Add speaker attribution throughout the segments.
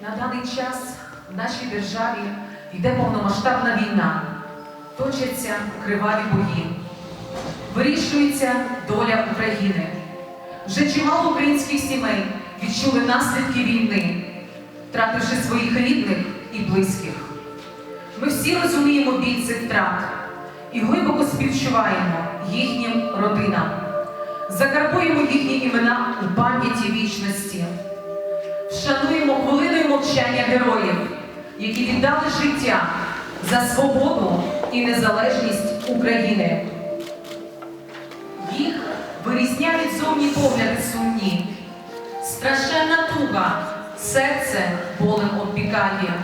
Speaker 1: На даний час в нашій державі йде повномасштабна війна, точаться криваві бої, вирішується доля України. Вже чимало українських сімей відчули наслідки війни, втративши своїх рідних і близьких. Ми всі розуміємо біль цих втрат і глибоко співчуваємо їхнім родинам, закарбуємо їхні імена у пам'яті вічності. Вшануємо хвилиною мовчання героїв, які віддали життя за свободу і незалежність України. Їх вирізняють зовні погляди сумні, страшенна туга, серце болем обпікає.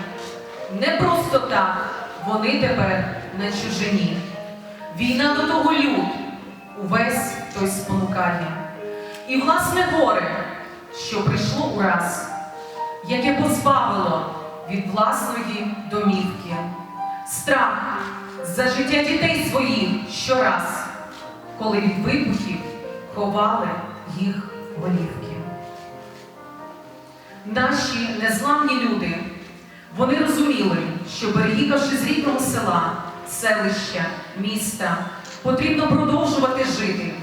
Speaker 1: Не просто так вони тепер на чужині. Війна до того люд, увесь той спонукає. І власне горе, що прийшло ураз, яке позбавило від власної домівки, страх за життя дітей своїх щораз, коли від вибухів ховали їх голівки. Наші незламні люди, вони розуміли, що переїхавши з рідного села, селища, міста, потрібно продовжувати жити.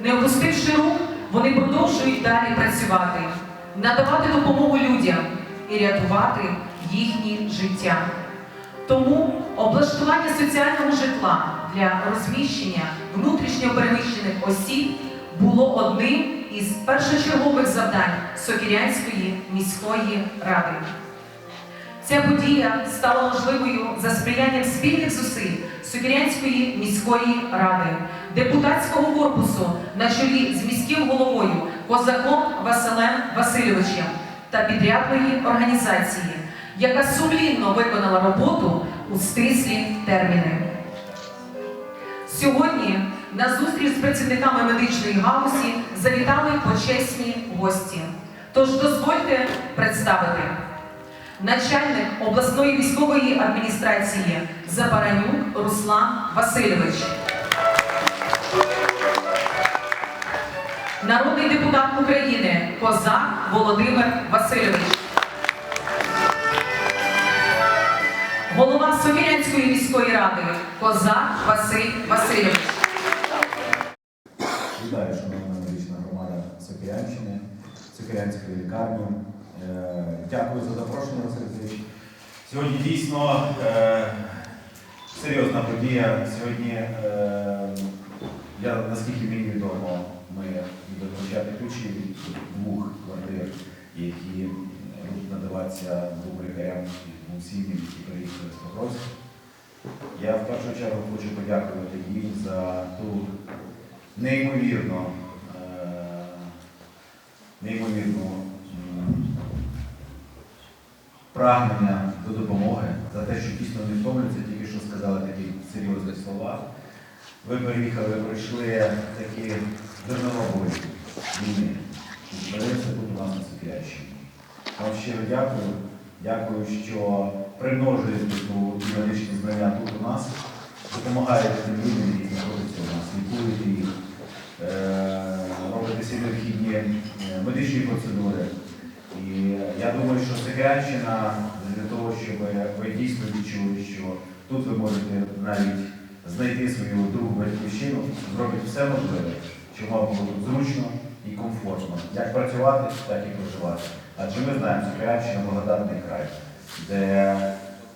Speaker 1: Не опустивши рук, вони продовжують далі працювати, надавати допомогу людям і рятувати їхні життя. Тому облаштування соціального житла для розміщення внутрішньо переміщених осіб було одним із першочергових завдань Сокірянської міської ради. Ця подія стала можливою за сприянням спільних зусиль Сокірянської міської ради, депутатського корпусу на чолі з міським головою Козаком Василем Васильовичем та підрядної організації, яка сумлінно виконала роботу у стислі терміни. Сьогодні на зустріч з працівниками медичної галузі завітали почесні гості. Тож дозвольте представити начальник обласної військової адміністрації Запаранюк Руслан Васильович. Народний депутат України Козак Володимир Васильович. Голова Сокирянської міської ради Козак Василь Васильович.
Speaker 2: Вітаю, шановна медична громада Сокирянщини, Сокирянської лікарні. Е, Дякую за запрошення, Василь Васильович. Сьогодні дійсно е, серйозна подія. Сьогодні, е, я, наскільки мені відомо, ми будемо ключі від двох квартир, які будуть надаватися двом лікарям і двом сім'ям, які приїхали з Покровська. Я в першу чергу хочу подякувати їм за ту неймовірно, е, неймовірно м, прагнення до допомоги, за те, що дійсно не втомлюються, тільки що сказали такі серйозні слова. Ви переїхали, пройшли такі дурнової війни. Збереться тут у нас на Софіящині. Вам щиро дякую. Дякую, що примножуєте медичні знання тут у нас, допомагаєте людям, які знаходяться у нас, лікуєте їх, е, робите всі необхідні е, медичні процедури. І я думаю, що Сокирянщина для того, щоб ви дійсно відчули, що тут ви можете навіть знайти свою другу батьківщину, зробить все можливе, щоб вам було тут зручно і комфортно, як працювати, так і проживати. Адже ми знаємо, Сокирянщина благодатний край, де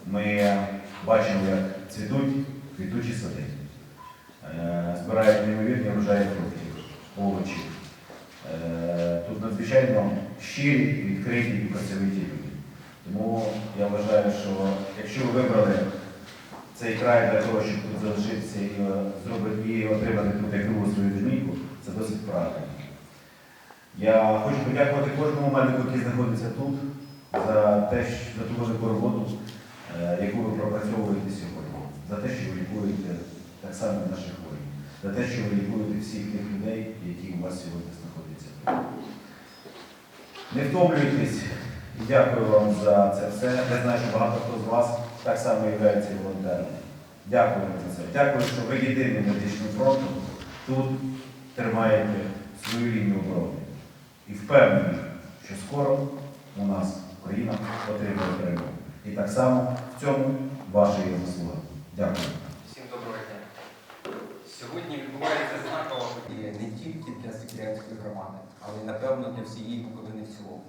Speaker 2: ми бачимо, як цвітуть квітучі сади, Е, збирають неймовірні врожаї фруктів, овочів. Е, Тут надзвичайно щирі, відкриті і працьовиті люди. Тому я вважаю, що якщо ви вибрали цей край для того, щоб тут залишитися і е, зробити і отримати тут як другу свою домівку, це досить правильно. Я хочу подякувати кожному медику, який знаходиться тут, за те, за ту велику роботу, е, яку ви пропрацьовуєте сьогодні, за те, що ви лікуєте так само наших воїнів, за те, що ви лікуєте всіх тих людей, які у вас сьогодні знаходяться тут. Не втомлюйтесь і дякую вам за це все. Я знаю, що багато хто з вас так само є волонтерами. Дякую вам за це. Дякую, що ви єдиним медичним фронтом тут тримаєте свою лінію оборони. І впевнений, що скоро у нас Україна отримує перемогу. І так само в цьому ваша є заслуга. Дякую.
Speaker 3: Всім доброго дня. Сьогодні відбувається знакова подія не тільки для Сокірянської громади, але й напевно для всієї Буковини в цілому.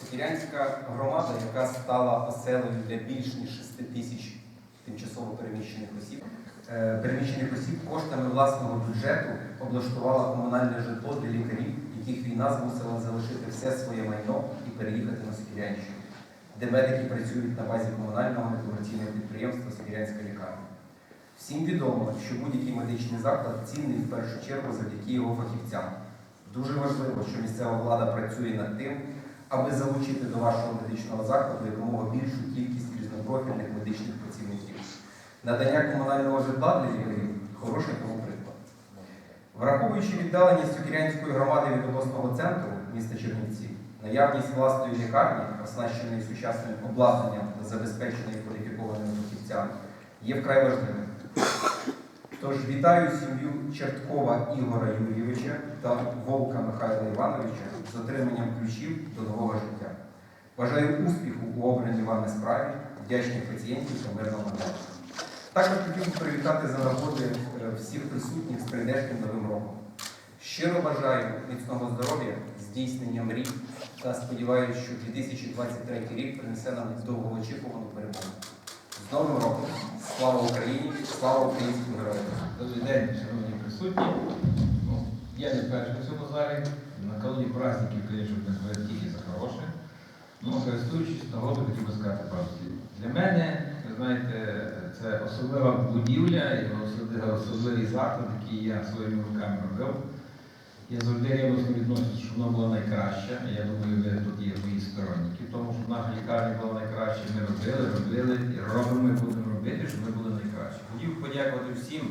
Speaker 3: Сокірянська громада, яка стала оселею для більш ніж 6 тисяч тимчасово переміщених осіб, переміщених осіб коштами власного бюджету облаштувала комунальне житло для лікарів, яких війна змусила залишити все своє майно і переїхати на Сокірянщину, де медики працюють на базі комунального некомерційного підприємства Сокірянська лікарня. Всім відомо, що будь-який медичний заклад цінний в першу чергу завдяки його фахівцям. Дуже важливо, що місцева влада працює над тим, аби залучити до вашого медичного закладу якомога більшу кількість різнопрофільних медичних працівників. Надання комунального житла для лікарів хороший тому приклад. Враховуючи віддаленість Сокірянської громади від обласного центру міста Чернівці, наявність власної лікарні, оснащеної сучасним обладнанням та забезпеченої кваліфікованими фахівцями, є вкрай важливим. Тож вітаю сім'ю Черткова Ігора Юрійовича та Вовка Михайла Івановича з отриманням ключів до нового життя. Бажаю успіху у обраній вами справі, вдячних пацієнтів та мирного неба. Також хотів привітати за нагоди е, всіх присутніх з прийдешнім новим роком. Щиро бажаю міцного здоров'я, здійснення мрій та сподіваюся, що 2023 рік принесе нам довгоочікувану перемогу. З Новим роком! Слава Україні! Слава українським героям!
Speaker 4: Добрий день, шановні присутні. Ну, я не перший в цьому залі. Накануні праздників, звісно, не тільки за хороше. Ну, користуючись нагодою, хотів би сказати пару. Для мене, ви знаєте, це особлива будівля і особливий, заклад, який я своїми руками робив. Я завжди рівносно відношусь, щоб вона була найкраща. Я думаю, ви тут є мої сторонники, тому що наша лікарня була найкраща. Ми робили, робили і робимо і будемо робити, щоб ми були найкращі. Хотів подякувати всім,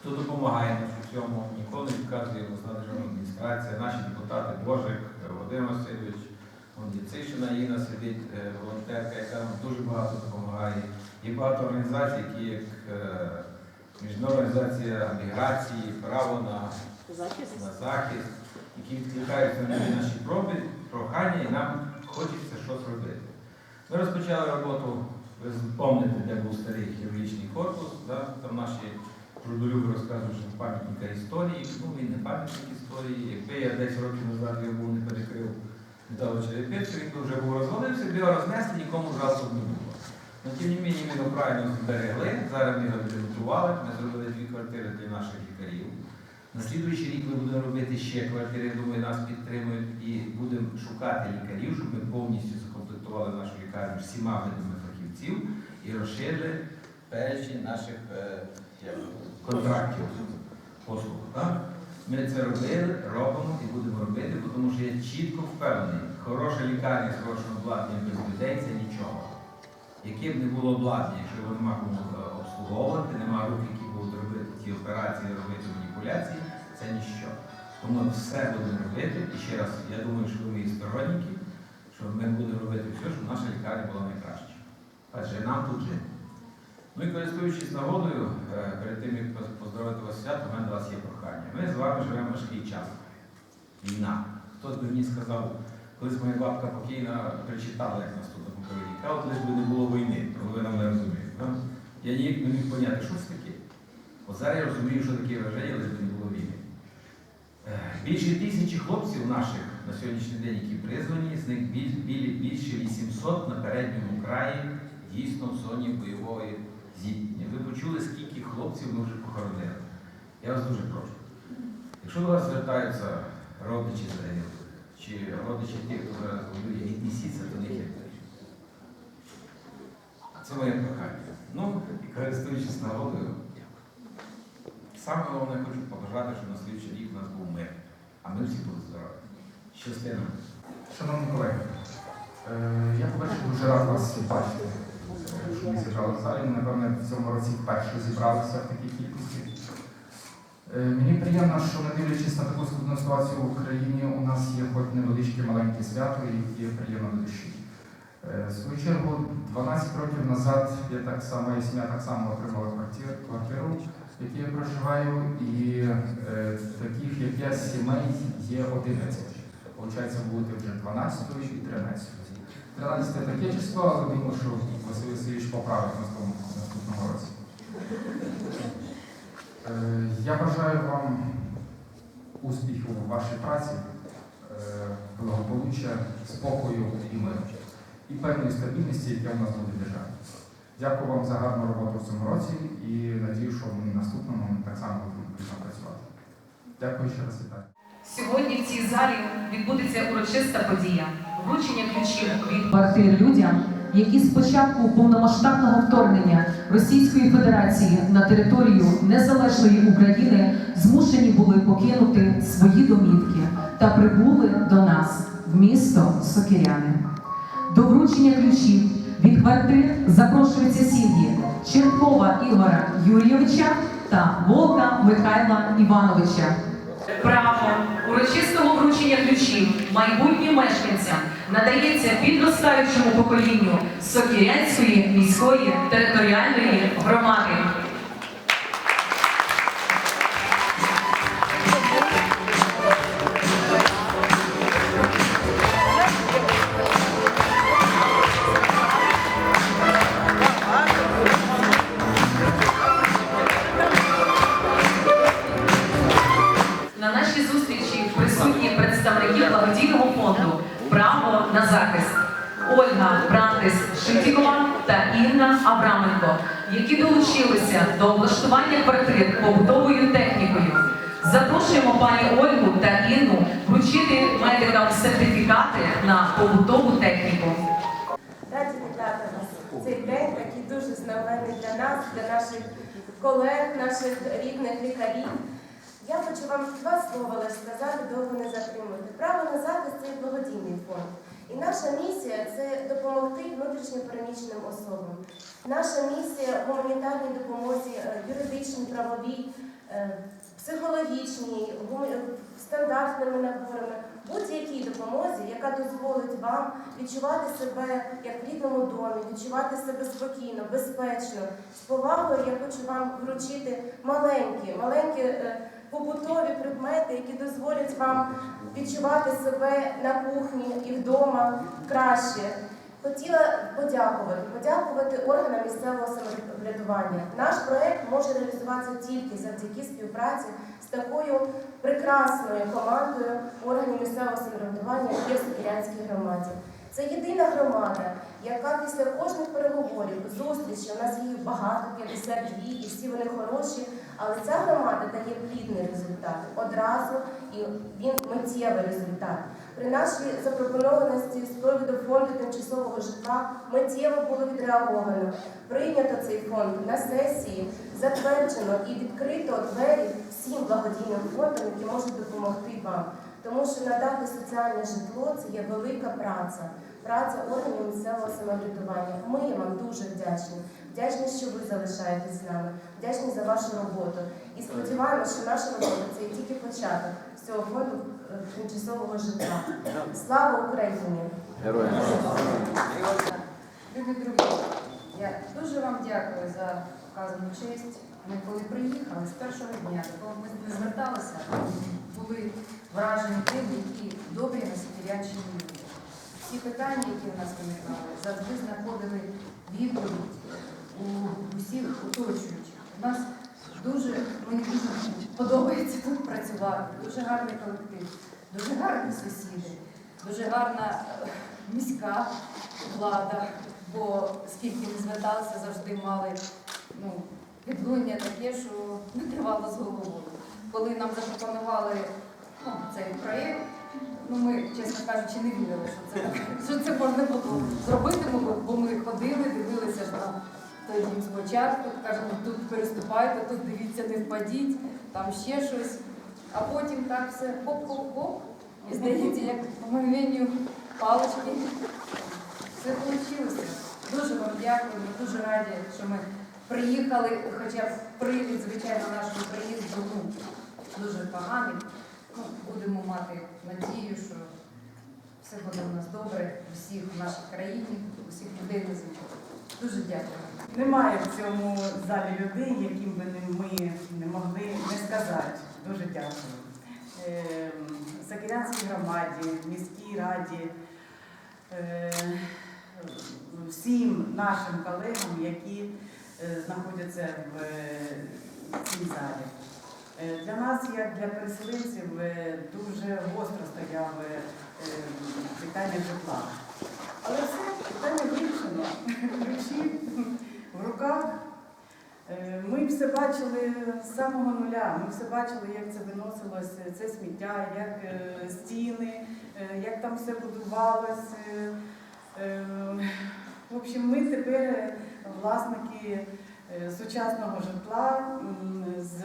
Speaker 4: хто допомагає нам у цьому. Ніколи не вказує обласна державна адміністрація, наші депутати Божик, Володимир Васильович, вон Яцишина Інна сидить, е, волонтерка, яка нам дуже багато допомагає. Є багато організацій, які як е, Міжнародна організація міграції, право на на захист, які відкликаються на наші проби, прохання, і нам хочеться щось робити. Ми розпочали роботу, ви пам'ятаєте, де був старий хірургічний корпус, да? там наші трудолюби розказують, що пам'ятника історії, ну він не пам'ятник історії. Якби я 10 років назад його був не перекрив Віталій Черепецький, він вже був розвалився, його рознесли, нікому зразу не було. Но тим не менше ми його правильно зберегли, зараз ми його відремонтували, ми зробили дві квартири для наших лікарів. На слідуючий рік ми будемо робити ще квартири, думаю, нас підтримують і будемо шукати лікарів, щоб ми повністю закомплектували нашу лікарню всіма видами фахівців і розширили перечень наших е, контрактів послуг. Так? Ми це робили, робимо і будемо робити, тому що я чітко впевнений, хороша лікарня з хорошим обладнанням без людей це нічого. Яке б не було обладнання, якщо його нема кому е, обслуговувати, нема рук, які будуть робити ті операції, робити маніпуляції, це ніщо. Тому ми все будемо робити. І ще раз, я думаю, що ви мої сторонники, що ми будемо робити все, щоб наша лікарня була найкраща. Адже нам тут жити. Ну і користуючись нагодою, е, перед тим, як поз- поздоровити вас свято, у мене до вас Ми з вами живемо важкий час. Війна. Хтось би мені сказав, колись моя бабка покійна причитала, як нас тут на Буковині. Та от лиш би не було війни, половина не розуміє. да? Я ніяк не міг поняти, що це таке. От зараз я розумію, що таке враження, лиш би не було війни. Е, Більше тисячі хлопців наших на сьогоднішній день, які призвані, з них біль- більше 800 на передньому краї дійсно в зоні бойової зіткнення. Ви почули, скільки хлопців ми вже похоронили. Я вас дуже прошу. Якщо до вас звертаються родичі загиблих, чи родичі тих, хто зараз воює, віднесіться до них як. Це моє прохання. Ну, користуючись нагодою, саме головне хочу побажати, щоб на слідчий рік у нас був мир, а ми всі були здорові. Щасливо.
Speaker 5: Шановні колеги, е, я по-перше дуже рад вас бачити, що ми зібрали в залі. Ми, напевно, в цьому році вперше зібралися в такій кількості. Е, Мені приємно, що не дивлячись на таку складну ситуацію в Україні, у нас є хоч невеличке маленьке свято і є приємно до душі. Е, В свою чергу, 12 років назад я так само, моя сім'я так само отримала квартир- квартиру, в якій я проживаю, і е, таких, як я, сімей є 11. Получається, буде вже 12 і 13. 13 таке число, але думаю, що Василь Васильович поправить на наступному році. Е, Я бажаю вам успіху у вашій праці, е, благополуччя, спокою і миру. І певної стабільності, яка в нас буде в державі. Дякую вам за гарну роботу в цьому році і надію, що в наступному ми так само будемо працювати. Дякую ще раз вітаю.
Speaker 1: Сьогодні в цій залі відбудеться урочиста подія вручення ключів від квартир людям, які з початку повномасштабного вторгнення Російської Федерації на територію незалежної України змушені були покинути свої домівки та прибули до нас в місто Сокиряни. До вручення ключів від квартир запрошуються сім'ї Черкова Ігора Юрійовича та Волка Михайла Івановича. Право урочистого вручення ключів майбутнім мешканцям надається підростаючому поколінню Сокірянської міської територіальної громади. Абраменко, які долучилися до облаштування квартир побутовою технікою. Запрошуємо пані Ольгу та Інну вручити медикам сертифікати на побутову техніку.
Speaker 6: Раді вітати вас. Цей день такий дуже знаменний для нас, для наших колег, наших рідних лікарів. Я хочу вам два слова лише сказати, довго не затримувати. Право на захист це благодійний фонд. І наша місія це допомогти внутрішньопереміщеним особам. Наша місія в гуманітарній допомозі, е, юридичній, правовій, е, психологічній, стандартними наборами, будь-якій допомозі, яка дозволить вам відчувати себе як в рідному домі, відчувати себе спокійно, безпечно, з повагою я хочу вам вручити маленькі, маленькі е, побутові предмети, які дозволять вам відчувати себе на кухні і вдома краще. Хотіла подякувати, подякувати органам місцевого самоврядування. Наш проект може реалізуватися тільки завдяки співпраці з такою прекрасною командою органів місцевого самоврядування, в Сокирянській громаді. Це єдина громада, яка після кожних переговорів, зустрічей, у нас їх багато, 52, і всі вони хороші, але ця громада дає плідний результат одразу, і він миттєвий результат. При нашій запропонованості з приводу фонду тимчасового житла миттєво було відреаговано. Прийнято цей фонд на сесії, затверджено і відкрито двері всім благодійним фондам, які можуть допомогти вам. Тому що надати соціальне житло це є велика праця, праця органів місцевого самоврядування. Ми вам дуже вдячні. Вдячні, що ви залишаєтесь з нами, вдячні за вашу роботу. І сподіваємося, що наша робота це є тільки початок з цього фонду е, тимчасового житла. Слава Україні!
Speaker 7: Любі друзі, я дуже вам дякую за вказану честь. Ми коли приїхали з першого дня, до кого ми не зверталися, були вражені тим, які добрі на Сокирянщині люди. Всі питання, які в нас виникали, завжди знаходили відповідь у усіх оточуючих. У нас дуже мені дуже подобається тут працювати, дуже гарний колектив, дуже гарні сусіди, дуже гарна е, міська влада, бо скільки не зверталися, завжди мали ну, відлуння таке, що накривало з головою. Коли нам запропонували ну, цей проєкт, ну ми, чесно кажучи, не вірили, що це, що це можна було зробити, бо ми ходили, дивилися ж на дім спочатку, кажемо, тут переступайте, тут дивіться, не впадіть, там ще щось. А потім так все хоп-хоп-хоп. І здається, як по мовленню палички. Все вийшло. Дуже вам дякую. Ми дуже раді, що ми приїхали, хоча привід, звичайно, нашого приїзду ну, дуже поганий. Ну, будемо мати надію, що все буде у нас добре, у всіх в нашій країні, у всіх людей на землі. Дуже дякую.
Speaker 8: Немає в цьому залі людей, яким би ми не могли не сказати. Дуже дякую. Сакірянській громаді, міській раді, е, всім нашим колегам, які е, знаходяться в е, цій залі. Для нас, як для переселенців, дуже гостро стояло е, питання житла. Але все питання вирішено. Ключі в руках. Е, Ми все бачили з самого нуля. Ми все бачили, як це виносилось, е, це сміття, як е, стіни, як там все будувалось. Е, В общем, ми тепер власники сучасного житла з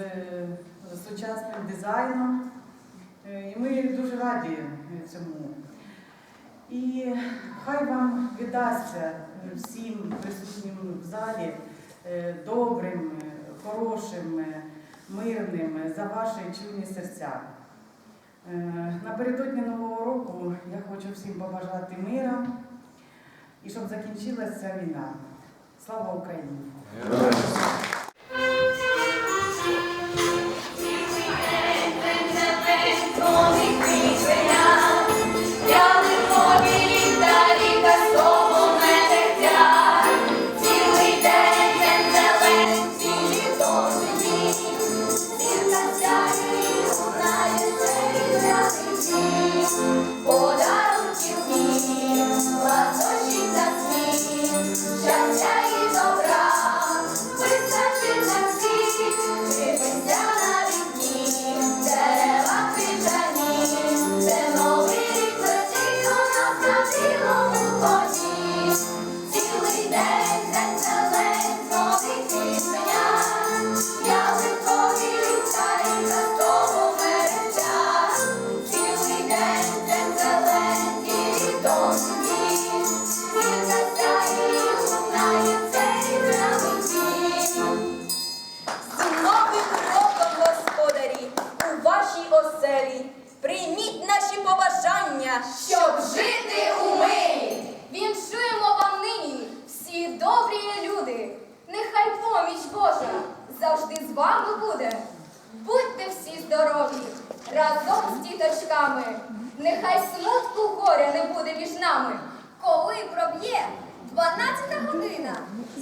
Speaker 8: сучасним дизайном. І ми дуже раді цьому. І хай вам віддасться всім присутнім в залі е, добрим, е, хорошим, е, мирним за ваші чуйні серця. Напередодні Нового року я хочу всім побажати мира і щоб закінчилася війна. Слава Україні!
Speaker 9: Щоб жити у мирі, віншуємо вам нині всі добрі люди. Нехай поміч Божа завжди з вами буде. Будьте всі здорові, разом з діточками. Нехай смутку горя не буде між нами. Коли проб'є 12 година,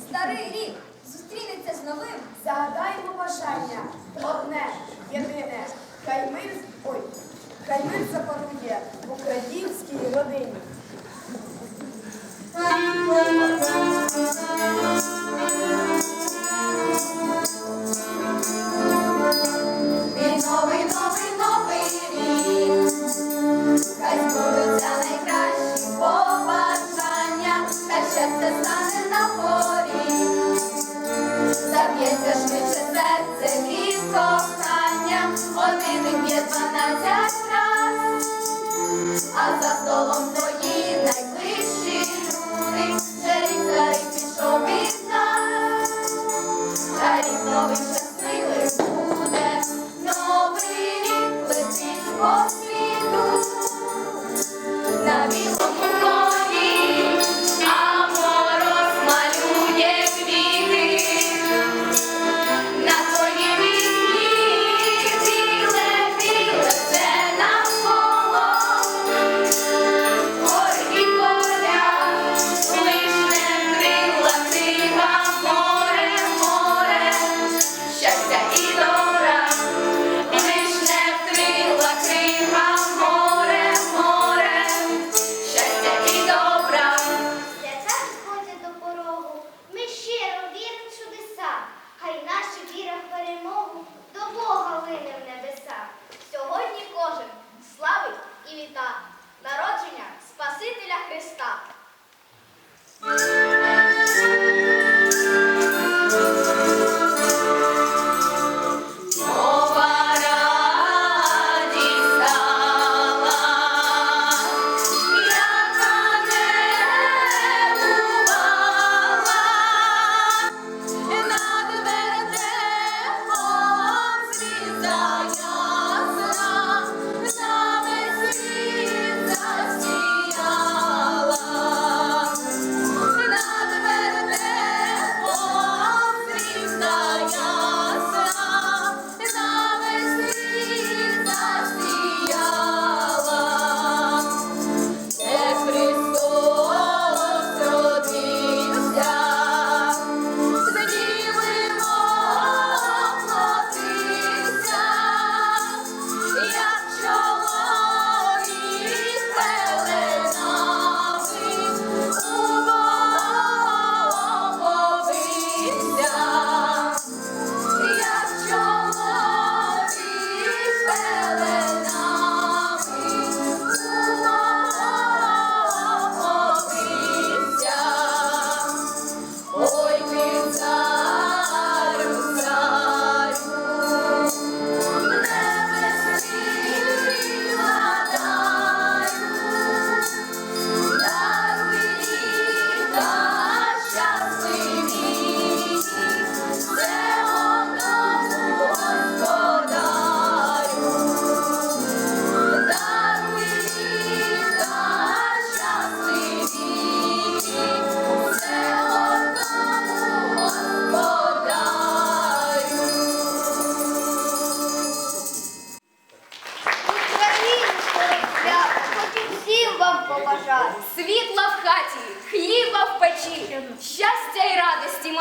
Speaker 9: старий рік зустрінеться з новим. Загадаємо бажання одне, єдине. Хай мир, ой, хай мир в українській родині. Один б'є дванадцять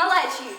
Speaker 9: I'll let you.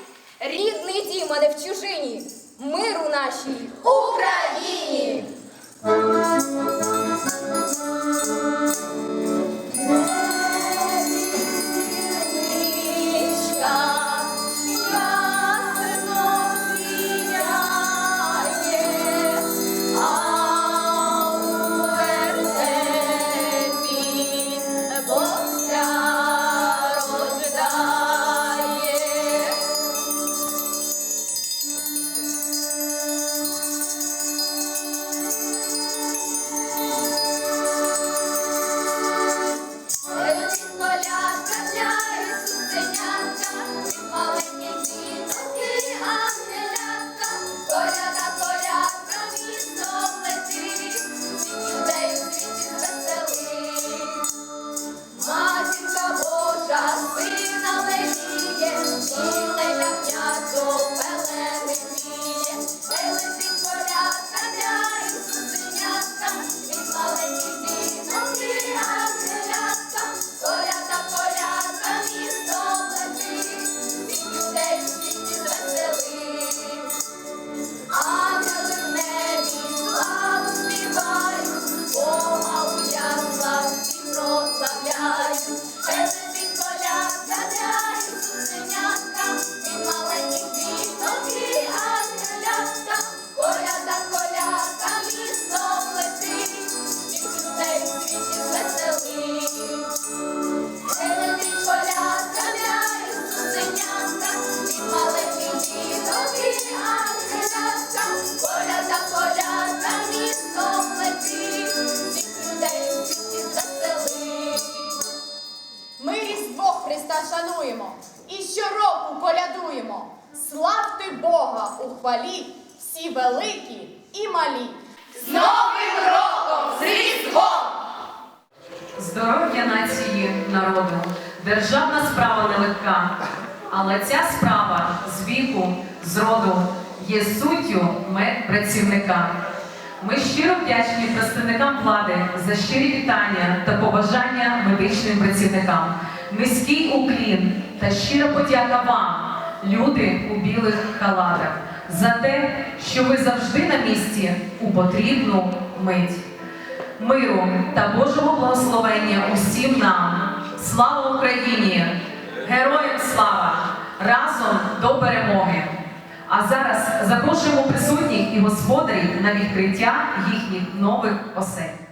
Speaker 1: Здоров'я нації, народу, державна справа нелегка, але ця справа з віку, з роду є суттю медпрацівника. Ми щиро вдячні представникам влади за щирі вітання та побажання медичним працівникам. Низький уклін та щира подяка вам, люди у білих халатах, за те, що ви завжди на місці у потрібну мить миру та Божого благословення усім нам. Слава Україні! Героям слава! Разом до перемоги! А зараз запрошуємо присутніх і господарів на відкриття їхніх нових осель.